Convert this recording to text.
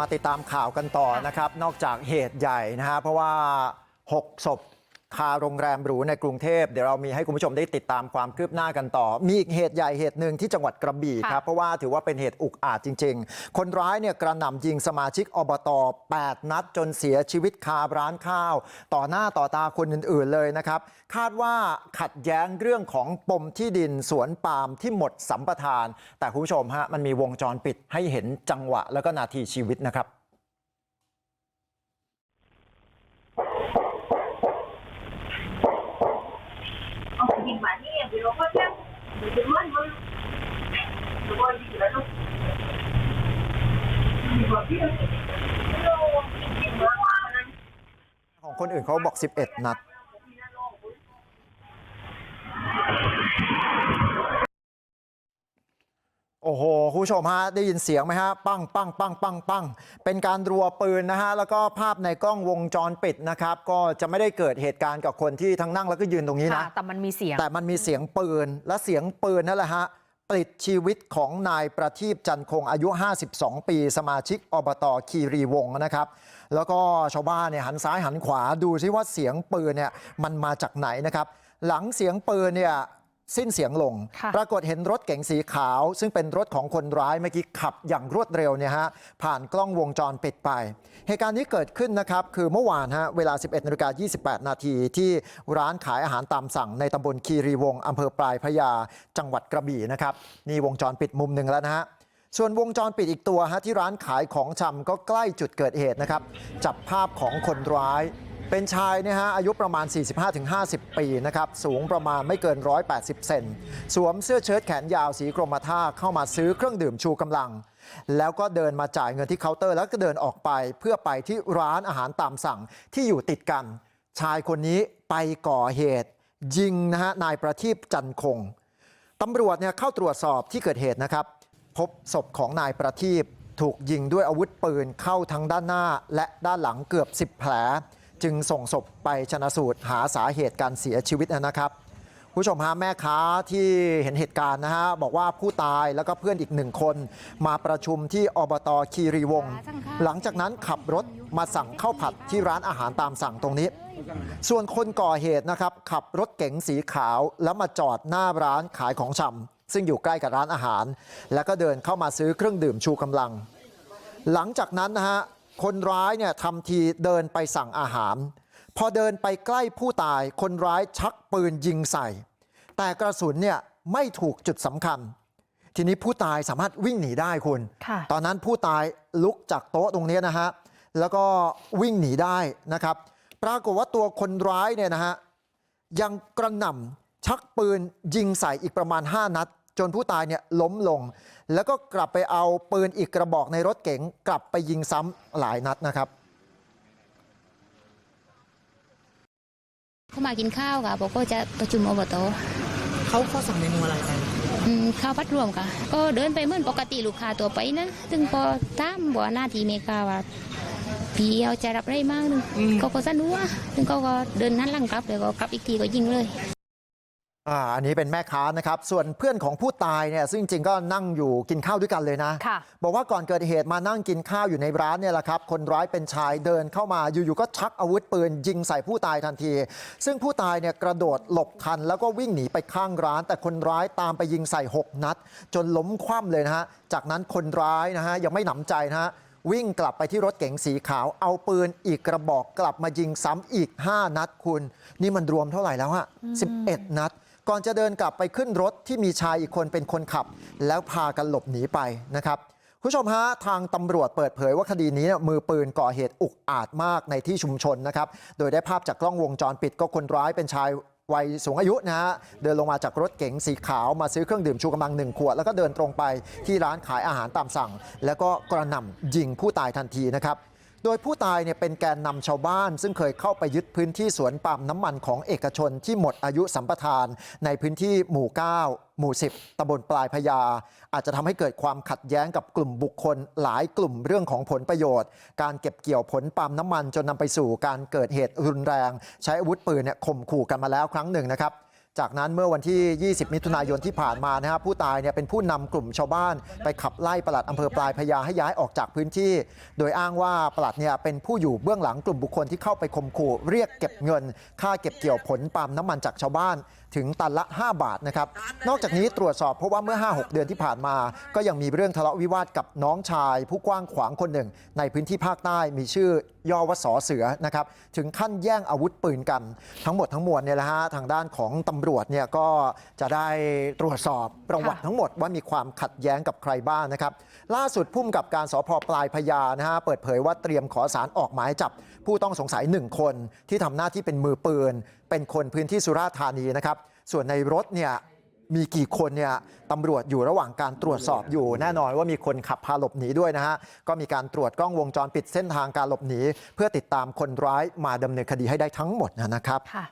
มาติดตามข่าวกันต่อนะครับนอกจากเหตุใหญ่นะฮะเพราะว่า6ศพ คาโรงแรมหรูในกรุงเทพเดี๋ยวเรามีให้คุณผู้ชมได้ติดตามความคืบหน้ากันต่อ มีอีกเหตุใหญ่เหตุหนึ่งที่จังหวัดกระบี่ครับเพราะว่าถือว่าเป็นเหตุอุกอาจจริง ๆ คนร้ายเนี่ยกระหน่ำยิงสมาชิกอบต 8 นัดจนเสียชีวิตคาร้านข้าว ต่อหน้าต่อตาคนอื่นๆเลยนะครับ คาดว่าขัดแย้งเรื่องของปมที่ดินสวนปาล์มที่หมดสัมปทาน แต่คุณผู้ชมฮะมันมีวงจรปิดให้เห็นจังหวะแล้วก็นาทีชีวิตนะครับ เอายิงมาที่เดี๋ยวก็จะเดี๋ยวมันมันเดี๋ยวยิงแล้วลูกยิงมาที่เรายิงมาว่านั้น ของคนอื่นเขาบอก 11 นัด โอ้โหคุณผู้ชมฮะได้ยินเสียงไหมฮะปังปังปังปังปังเป็นการรัวปืนนะฮะแล้วก็ภาพในกล้องวงจรปิดนะครับก็จะไม่ได้เกิดเหตุการณ์กับคนที่ทั้งนั่งแล้วก็ยืนตรงนี้ค่ะนะแต่มันมีเสียงแต่มันมีเสียงปืนและเสียงปืนนั่นแหละฮะปลิดชีวิตของนายประทีปจันคงอายุ 52 ปีสมาชิกอบตคีรีวงศ์นะครับ แล้วก็ชาวบ้านเนี่ยหันซ้ายหันขวาดูซิว่าเสียงปืนเนี่ยมันมาจากไหนนะครับ หลังเสียงปืนเนี่ย สิ้นเสียงลงค่ะปรากฏเห็นรถเก๋งสีขาว ซึ่งเป็นรถของคนร้ายเมื่อกี้ขับอย่างรวดเร็วเนี่ยฮะผ่านกล้องวงจรปิดไป เหตุการณ์นี้เกิดขึ้นนะครับคือเมื่อวานฮะเวลา 11นาฬิกา28 นาทีที่ร้านขายอาหารตามสั่งในตำบลคีรีวงศ์อำเภอปลายพระยาจังหวัดกระบี่นะครับนี่วงจรปิดมุมหนึ่งแล้วนะฮะส่วนวงจรปิดอีกตัวฮะที่ร้านขายของชำก็ใกล้จุดเกิดเหตุนะครับจับภาพของคนร้าย เป็นชายเนี่ยฮะอายุประมาณ 45-50 ปีนะครับสูงประมาณไม่เกิน 180 เซนสวมเสื้อเชิ้ตแขนยาวสีกรมท่าเข้ามาซื้อเครื่องดื่มชูกำลัง แล้วก็เดินมาจ่ายเงินที่เคาน์เตอร์ แล้วก็เดินออกไปเพื่อไปที่ร้านอาหารตามสั่งที่อยู่ติดกัน ชายคนนี้ไปก่อเหตุ ยิงนะฮะนายประทีปจันคงตำรวจเนี่ยเข้าตรวจสอบที่เกิดเหตุนะครับ พบศพของนายประทีปถูกยิงด้วยอาวุธปืนเข้าทั้งด้านหน้า และด้านหลังเกือบ 10 แผล จึงส่งศพไปชนะสูตรหาสาเหตุการเสียชีวิตนะครับผู้ชมฮะแม่ค้าที่เห็นเหตุการณ์นะฮะบอกว่าผู้ตายแล้วก็เพื่อนอีกหนึ่งคน มาประชุมที่อบตคีรีวงหลังจากนั้นขับรถมาสั่งข้าวผัดที่ร้านอาหารตามสั่งตรงนี้ ส่วนคนก่อเหตุนะครับขับรถเก๋งสีขาวแล้วมาจอดหน้าร้านขายของชำซึ่งอยู่ใกล้กับร้านอาหาร แล้วก็เดินเข้ามาซื้อเครื่องดื่มชูกำลัง หลังจากนั้นนะฮะ คนร้ายเนี่ยทำทีเดินไปสั่งอาหารพอเดินไปใกล้ผู้ตายคนร้ายชักปืนยิงใส่แต่กระสุนเนี่ยไม่ถูกจุดสำคัญทีนี้ผู้ตายสามารถวิ่งหนีได้คุณค่ะตอนนั้นผู้ตายลุกจากโต๊ะตรงนี้นะฮะแล้วก็วิ่งหนีได้นะครับปรากฏว่าตัวคนร้ายเนี่ยนะฮะยังกระหน่ำชักปืนยิงใส่อีกประมาณ5นัด จนผู้ตายเนี่ยล้มลงแล้วก็กลับไปเอาปืนอีกกระบอกในรถเก๋งกลับไปยิงซ้ำหลายนัดนะครับ อกว่าจะประชุมอบตเขาเขาสั่งเมนูอะไรกันอืมข้าวพัดรวมค่ะก็เดินไปเหมือนปกติลูกค้าตัวไปนะซึ่งพอตามบอกหน้าที่เมกาว่าพี่เอาใจรับได้มากนึงเขาก็สนุกว่าซึ่งเขาก็เดินนั้นหลังกลับเลยก็กลับอีกทีก็ยิงเลยอ่าอันนี้เป็นแม่ค้านะครับส่วนเพื่อนของผู้ตายเนี่ยซึ่งจริงๆก็นั่งอยู่กินข้าวด้วยกันเลยนะค่ะบอกว่าก่อนเกิดเหตุมานั่งกินข้าวอยู่ในร้านเนี่ยแหละครับคนร้ายเป็นชายเดินเข้ามาอยู่ๆก็ชักอาวุธปืนยิงใส่ผู้ตายทันทีซึ่งผู้ตายเนี่ยกระโดดหลบทันแล้วก็วิ่งหนีไปข้างร้านแต่คนร้ายตามไปยิงใส่6นัดจนล้มคว่ำเลยนะฮะจากนั้นคนร้ายนะฮะยังไม่หนำใจนะฮะวิ่งกลับไปที่รถเก๋งสีขาวเอาปืนอีกกระบอกกลับมายิงซ้ำอีก5นัดคุณนี่มันรวมเท่าไหร่แล้วฮะ11นัด ก่อนจะเดินกลับไปขึ้นรถที่มีชายอีกคนเป็นคนขับแล้วพากันหลบหนีไปนะครับคุณผู้ชมฮะทางตำรวจเปิดเผยว่าคดีนี้มือปืนก่อเหตุอุกอาจมากในที่ชุมชนนะครับโดยได้ภาพจากกล้องวงจรปิดก็คนร้ายเป็นชายวัยสูงอายุนะฮะเดินลงมาจากรถเก๋งสีขาวมาซื้อเครื่องดื่มชูกำลังหนึ่งขวดแล้วก็เดินตรงไปที่ร้านขายอาหารตามสั่งแล้วก็กระหน่ำยิงผู้ตายทันทีนะครับ โดยผู้ตายเป็นแกนนำชาวบ้านซึ่งเคยเข้าไปยึดพื้นที่สวนปาล์มน้ำมันของเอกชนที่หมดอายุสัมปทานในพื้นที่หมู่9หมู่10ตำบลปลายพญาอาจจะทำให้เกิดความขัดแย้งกับกลุ่มบุคคลหลายกลุ่มเรื่องของผลประโยชน์ การเก็บเกี่ยวผลปาล์มน้ำมันจนนำไปสู่การเกิดเหตุรุนแรง ใช้อาวุธปืนข่มขู่กันมาแล้วครั้งหนึ่งนะครับ จากนั้นเมื่อวันที่20มิถุนายนที่ผ่านมานะครับผู้ตายเนี่ยเป็นผู้นำกลุ่มชาวบ้านไปขับไล่ปลัดอำเภอปลายพญาให้ย้ายออกจากพื้นที่โดยอ้างว่าปลัดเนี่ยเป็นผู้อยู่เบื้องหลังกลุ่มบุคคลที่เข้าไปข่มขู่เรียกเก็บเงินค่าเก็บเกี่ยวผลปาล์มน้ำมันจากชาวบ้านถึงตันละ5บาทนะครับนอกจากนี้ตรวจสอบเพราะว่าเมื่อ5-6 เดือนที่ผ่านมาก็ยังมีเรื่องทะเลาะวิวาทกับน้องชายผู้กว้างขวางคนหนึ่งในพื้นที่ภาคใต้มีชื่อ ย่อว่าสอเสือนะครับถึงขั้นแย่งอาวุธปืนกัน ทั้งหมดทั้งมวลเนี่ยแหละฮะทางด้านของตำรวจเนี่ยก็จะได้ตรวจสอบประวัติทั้งหมดว่ามีความขัดแย้งกับใครบ้างนะครับล่าสุดพุ่มกับการสพปลายพญานะฮะเปิดเผยว่าเตรียมขอสารออกหมายจับ ผู้ต้องสงสัยหนึ่งคนที่ทำหน้าที่เป็นมือปืน เป็นคนพื้นที่สุราษฎร์ธานีนะครับส่วนในรถเนี่ย มีกี่คนเนี่ยตำรวจอยู่ระหว่างการตรวจสอบอยู่แน่นอนว่ามีคนขับพาหลบหนีด้วยนะฮะก็มีการตรวจกล้องวงจรปิดเส้นทางการหลบหนีเพื่อติดตามคนร้ายมาดำเนินคดีให้ได้ทั้งหมดนะครับค่ะ